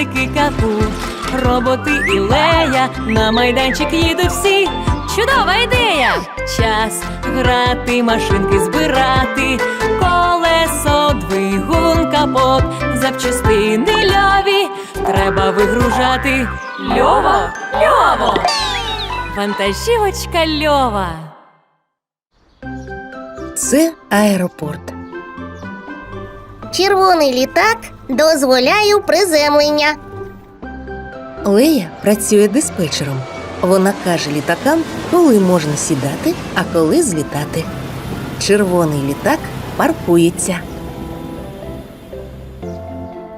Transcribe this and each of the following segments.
песики капу, роботи і лея, на майданчик їдуть всі. Чудова ідея! Час грати, машинки збирати, колесо, двигун, капот, запчастини льові. Треба вигружати. Льово, льово! Вантажівочка льова. Це аеропорт. Червоний літак дозволяю приземлення. Лея працює диспетчером. Вона каже літакам, коли можна сідати, а коли злітати. Червоний літак паркується.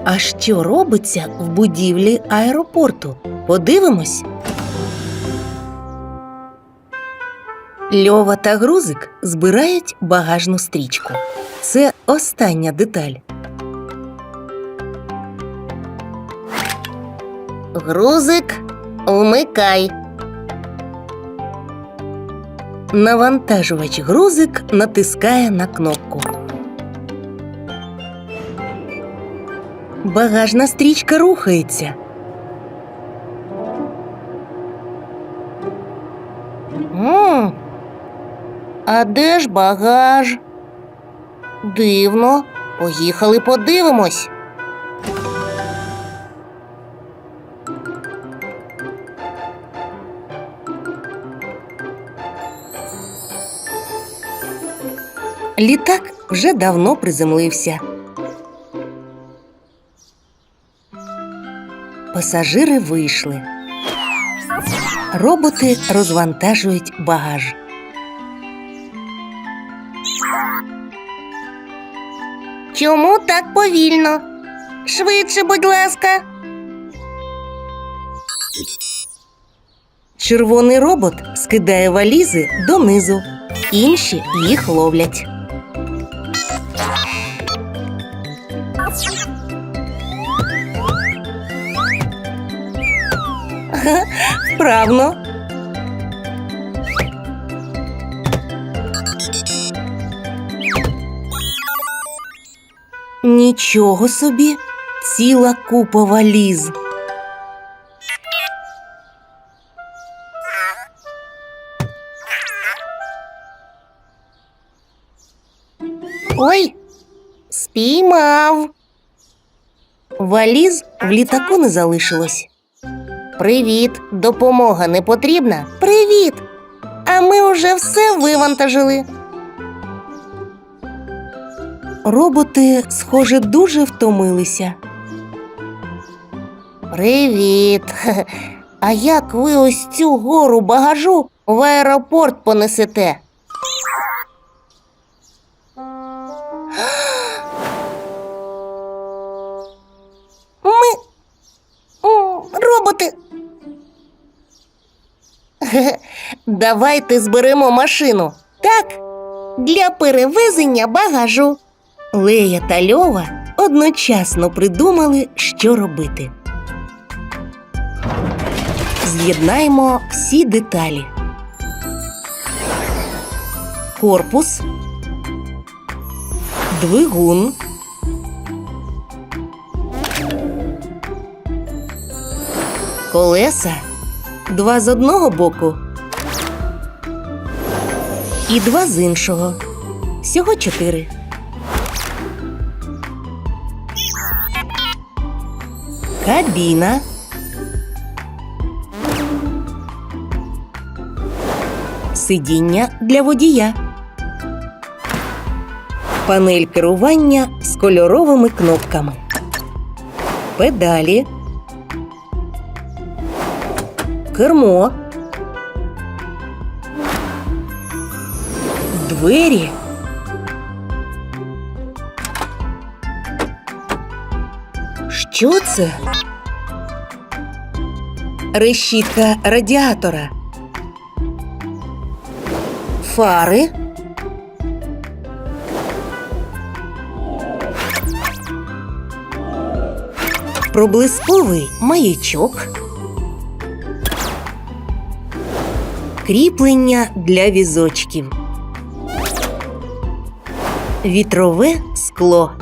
А що робиться в будівлі аеропорту? Подивимось. Льова та грузик збирають багажну стрічку. Це остання деталь. Грузик, вмикай. Навантажувач грузик натискає на кнопку. Багажна стрічка рухається. м А де ж багаж? Дивно. Поїхали подивимось. Літак вже давно приземлився. Пасажири вийшли. Роботи розвантажують багаж. Чому так повільно? Швидше, будь ласка. Червоний робот скидає валізи донизу. Інші їх ловлять. Вправно. Нічого собі, ціла купа валіз. Ой, спіймав. Валіз в літаку не залишилось. Привіт, допомога не потрібна? Привіт! А ми уже все вивантажили. Роботи, схоже, дуже втомилися. Привіт. А як ви ось цю гору багажу в аеропорт понесете? Давайте зберемо машину. Так, для перевезення багажу. Лея та Льова одночасно придумали, що робити. З'єднаємо всі деталі. Корпус, двигун, колеса, два з одного боку і два з іншого. Всього чотири. Кабіна. Сидіння для водія. Панель керування з кольоровими кнопками. Педалі. Кермо. Двері. Що це? Решітка радіатора. Фари. Проблисковий маячок. Кріплення для візочків. Вітрове скло.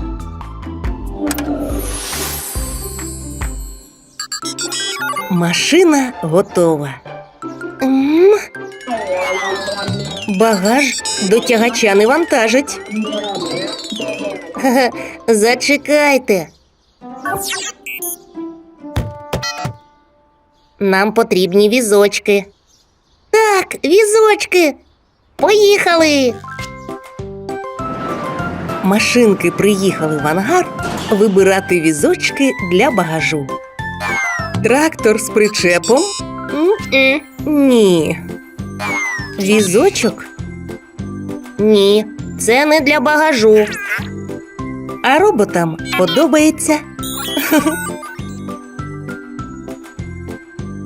Машина готова. Багаж до тягача не вантажить. Зачекайте. Нам потрібні візочки. Так, візочки. Поїхали. Машинки приїхали в ангар вибирати візочки для багажу. Трактор з причепом? М-м. Ні. Візочок, Ні, це не для багажу. а роботам подобається.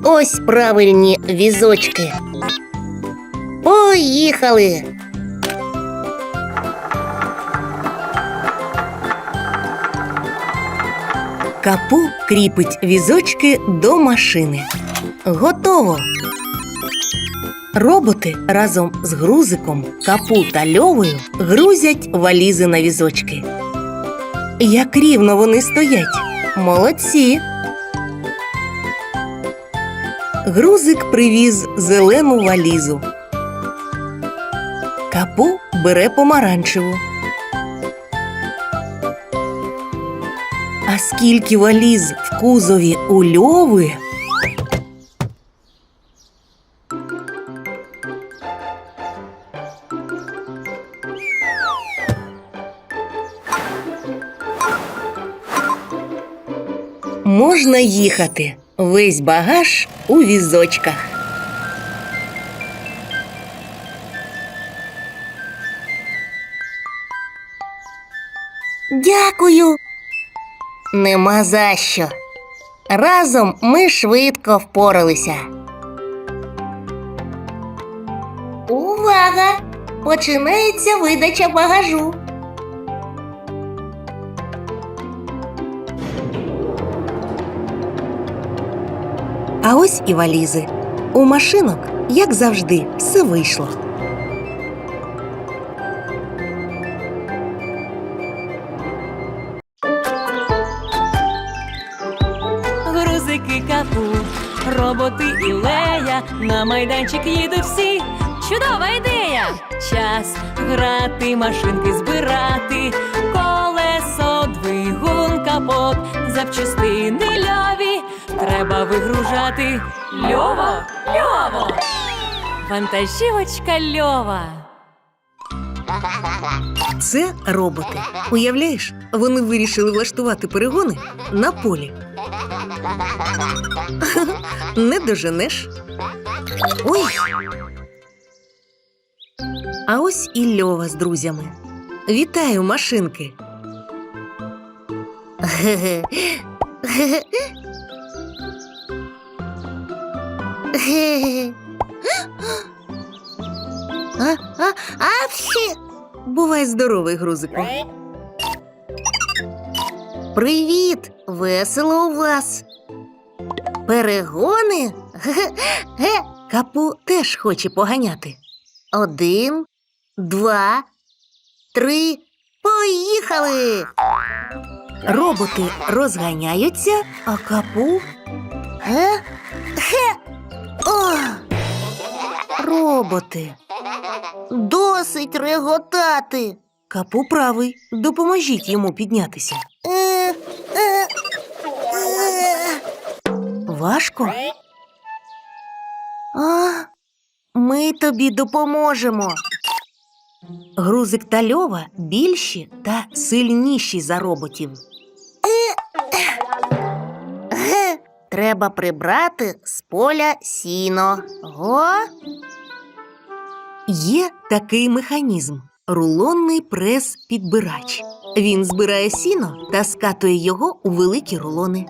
Ось правильні візочки. Поїхали. Капу кріпить візочки до машини. Готово. Роботи разом з грузиком, капу та льовою грузять валізи на візочки. Як рівно вони стоять. Молодці. Грузик привіз зелену валізу. Капу бере помаранчеву. А скільки валіз в кузові у льови? Можна їхати. Весь багаж у візочках. Дякую. Нема за що. Разом ми швидко впоралися. Увага! Починається видача багажу. А ось і валізи. У машинок, як завжди, все вийшло. На майданчик їдуть всі. Чудова ідея! Час грати, машинки збирати, колесо, двигун, капот, запчастини льові. Треба вигружати. Льово, льово! Вантажівочка льова. Це роботи. Уявляєш, вони вирішили влаштувати перегони на полі. Не доженеш. Ой. А ось і Льова з друзями. Вітаю, машинки. А, а, а всі. Бувай здоровий, грузику. Привіт! Весело у вас. Перегони? Ге-ге. Капу теж хоче поганяти. Один, два, три. Поїхали! Роботи розганяються, а капу Ге? Ге. О, роботи. досить реготати. Капу правий. Допоможіть йому піднятися. Е, е, е. Важко? Тобі допоможемо. Грузик та льова більші та сильніші за роботів. Треба прибрати з поля сіно. Го? Є такий механізм рулонний прес-підбирач. Він збирає сіно та скатує його у великі рулони.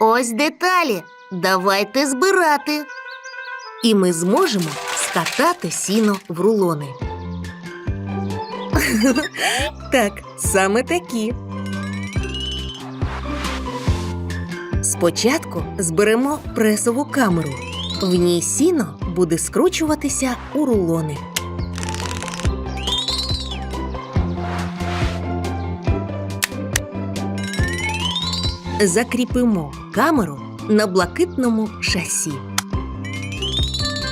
Ось деталі. Давайте збирати. І ми зможемо скатати сіно в рулони. так, саме такі. Спочатку зберемо пресову камеру. В ній сіно буде скручуватися у рулони. Закріпимо камеру на блакитному шасі.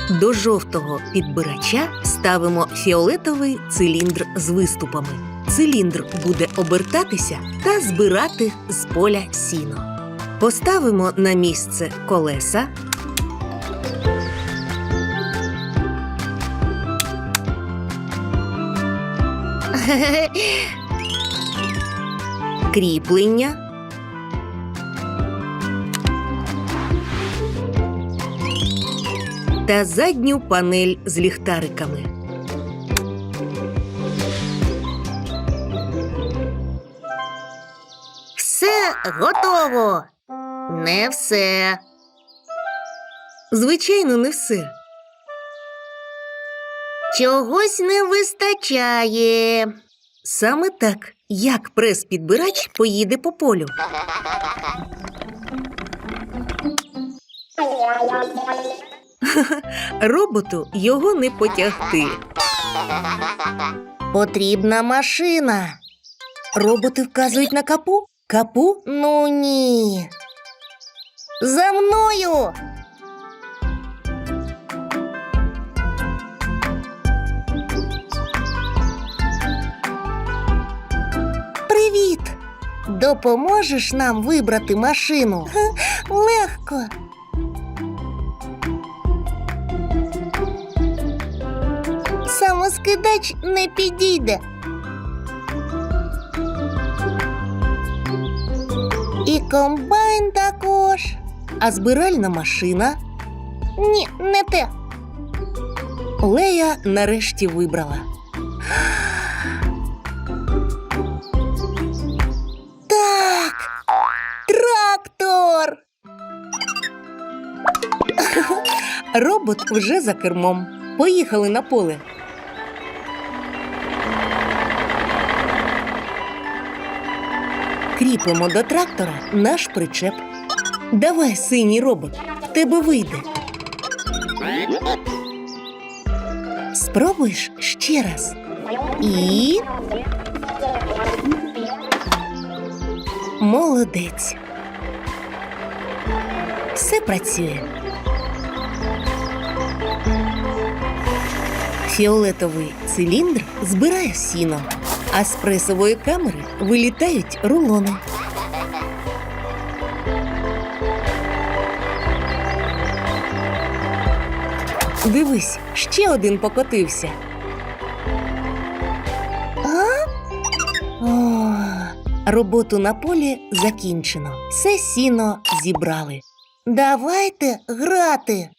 До жовтого підбирача ставимо фіолетовий циліндр з виступами. Циліндр буде обертатися та збирати з поля сіно. Поставимо на місце колеса. кріплення. Та задню панель з ліхтариками. Все готово. Не все. Звичайно, не все. Чогось не вистачає. Саме так, як прес-підбирач поїде по полю. Роботу його не потягти. Потрібна машина. Роботи вказують на капу. Капу Ну ні. За мною. Привіт. Допоможеш нам вибрати машину? Легко. Самоскидач не підійде. І комбайн також. а збиральна машина. Ні, не те. Лея нарешті вибрала. Так. Трактор. Робот вже за кермом. Поїхали на поле. Кріпимо до трактора наш причеп. Давай, синій робот, в тебе вийде. Спробуєш ще раз. І. Молодець. Все працює. Фіолетовий циліндр збирає сіно, а з пресової камери вилітають рулони. Дивись, ще один покотився. О, роботу на полі закінчено. Все сіно зібрали. Давайте грати.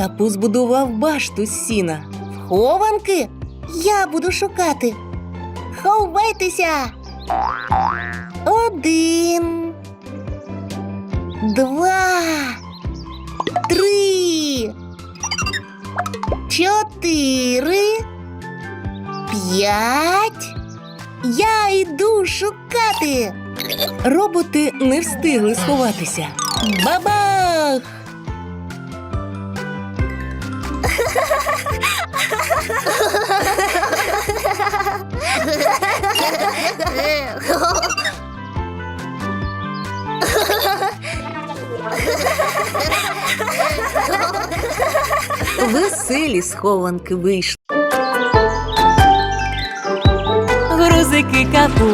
Капу збудував башту з сіна. Хованки? Я буду шукати. Ховайтеся. Один. Два. Три. Чотири. П'ять. Я йду шукати. Роботи не встигли сховатися. Бабах! Веселі схованки вийшли. Грузики капу,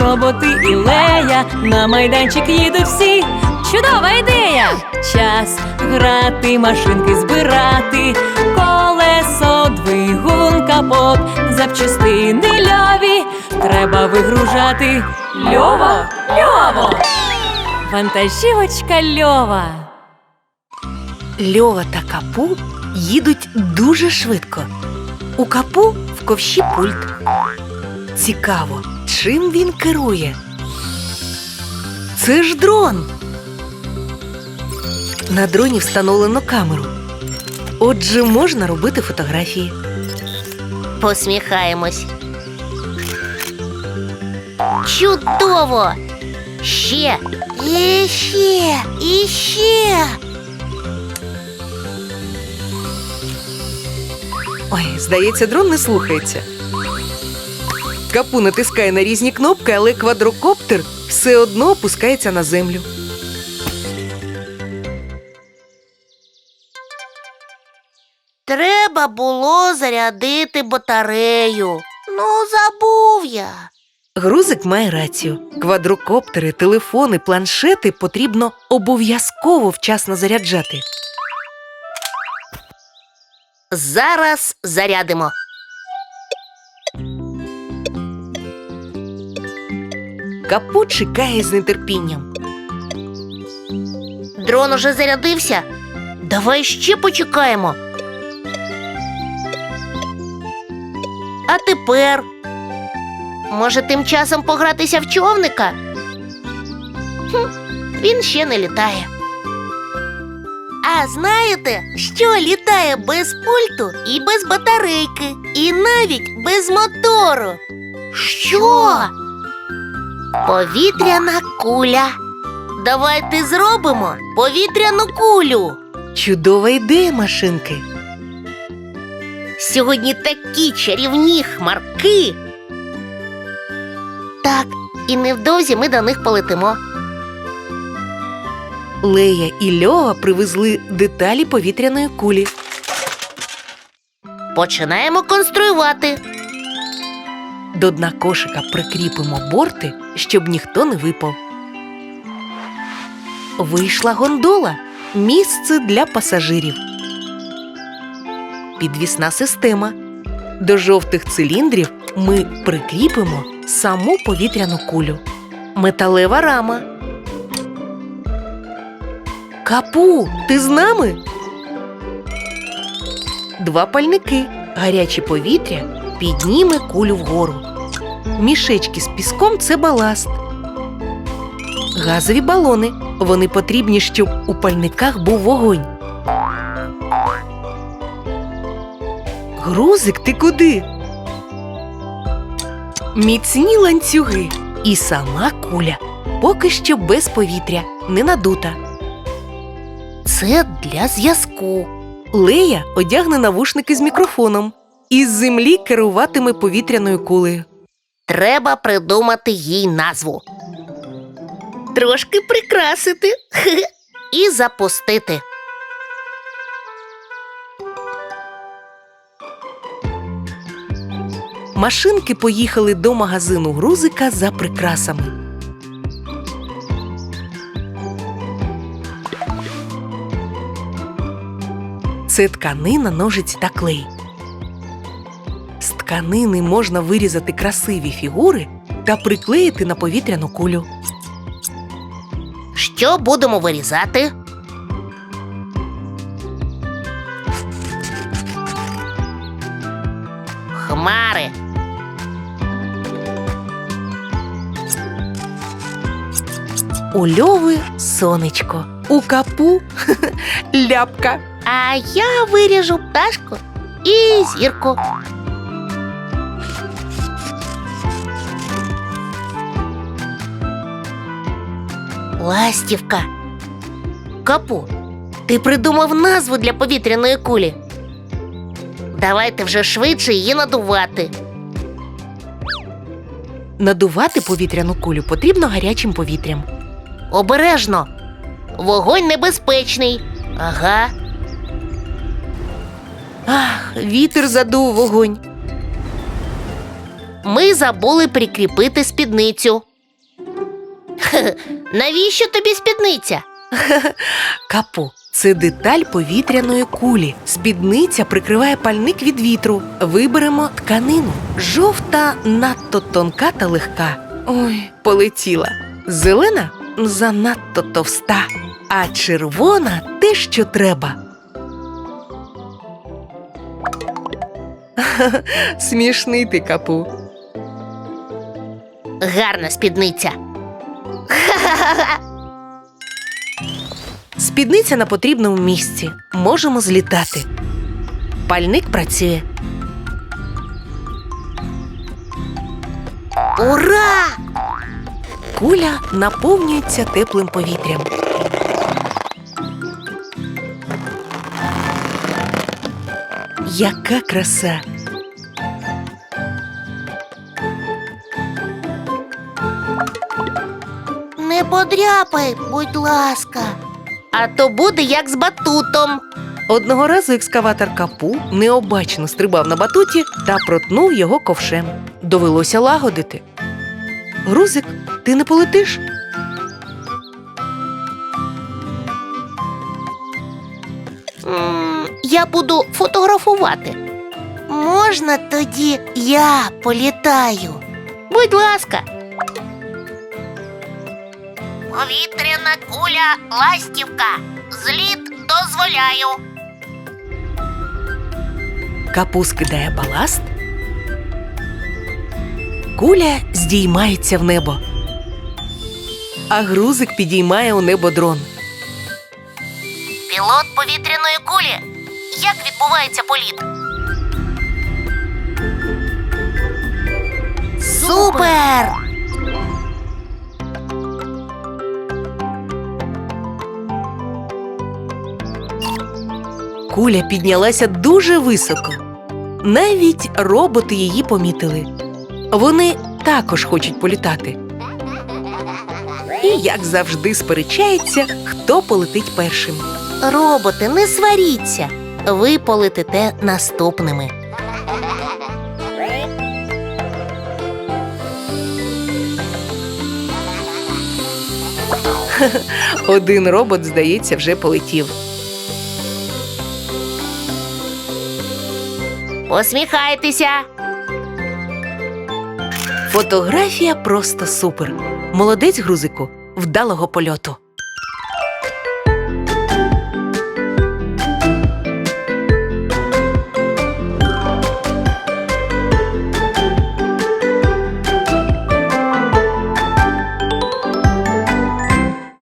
роботи і лея, на майданчик їдуть всі. Чудова ідея! Час грати, машинки збирати, колесо, двигун, капот, запчастини льові. Треба вигружати. Льово, льово! Вантажівочка льова. Льова та капу їдуть дуже швидко. У капу в ковші пульт. Цікаво, чим він керує. Це ж дрон. На дроні встановлено камеру. Отже, можна робити фотографії. Посміхаємось. Чудово! Ще, і ще, і ще. Ой, здається, дрон не слухається. Капу натискає на різні кнопки, але квадрокоптер все одно опускається на землю. Треба було зарядити батарею. Ну, забув я. Грузик має рацію. Квадрокоптери, телефони, планшети потрібно обов'язково вчасно заряджати. Зараз зарядимо. Капу чекає з нетерпінням. Дрон уже зарядився. Давай ще почекаємо. А тепер. Може, тим часом погратися в човника? Хм, він ще не літає. А знаєте, що літає без пульту і без батарейки, і навіть без мотору? Що? Повітряна куля. Давайте зробимо повітряну кулю. Чудова ідея машинки. Сьогодні такі чарівні хмарки. Так, і невдовзі ми до них полетимо. Лея і Льова привезли деталі повітряної кулі. Починаємо конструювати. До дна кошика прикріпимо борти, щоб ніхто не випав. Вийшла гондола місце для пасажирів. Підвісна система. До жовтих циліндрів ми прикріпимо саму повітряну кулю. Металева рама. Капу, ти з нами? Два пальники. Гаряче повітря підніме кулю вгору. Мішечки з піском це баласт. Газові балони. Вони потрібні, щоб у пальниках був вогонь. Грузик, ти куди? Міцні ланцюги. І сама куля. Поки що без повітря, не надута. Це для зв'язку. Лея одягне навушники з мікрофоном. Із землі керуватиме повітряною кулею. Треба придумати їй назву. Трошки прикрасити і запустити. Машинки поїхали до магазину грузика за прикрасами. Це тканина, ножиці та клей. З тканини можна вирізати красиві фігури та приклеїти на повітряну кулю. Що будемо вирізати? У льови сонечко, у капу ляпка. А я виріжу пташку і зірку. Ластівка. Капу, ти придумав назву для повітряної кулі. Давайте вже швидше її надувати. Надувати повітряну кулю потрібно гарячим повітрям. Обережно. Вогонь небезпечний. Ага. Ах, вітер задув вогонь. Ми забули прикріпити спідницю. Навіщо тобі спідниця? Капу це деталь повітряної кулі. Спідниця прикриває пальник від вітру. Виберемо тканину. Жовта надто тонка та легка. Ой, полетіла. Зелена занадто товста, а червона те, що треба. Смішний ти капу. Гарна спідниця. Спідниця на потрібному місці. Можемо злітати. Пальник працює. Ура! Куля наповнюється теплим повітрям. Яка краса! Не подряпай, будь ласка. А то буде як з батутом. Одного разу екскаватор капу необачно стрибав на батуті та протнув його ковшем. Довелося лагодити. Грузик, ти не полетиш? Я буду фотографувати. Можна тоді я політаю? Будь ласка. Повітряна куля ластівка. Зліт дозволяю. Капу скидає баласт. Куля здіймається в небо. А грузик підіймає у небо дрон. Пілот повітряної кулі. Як відбувається політ? Супер! Куля піднялася дуже високо. Навіть роботи її помітили. Вони також хочуть політати. І, як завжди, сперечаються, хто полетить першим. Роботи, не сваріться. Ви полетите наступними. Один робот, здається, вже полетів. Посміхайтеся. Фотографія просто супер. Молодець грузику, вдалого польоту.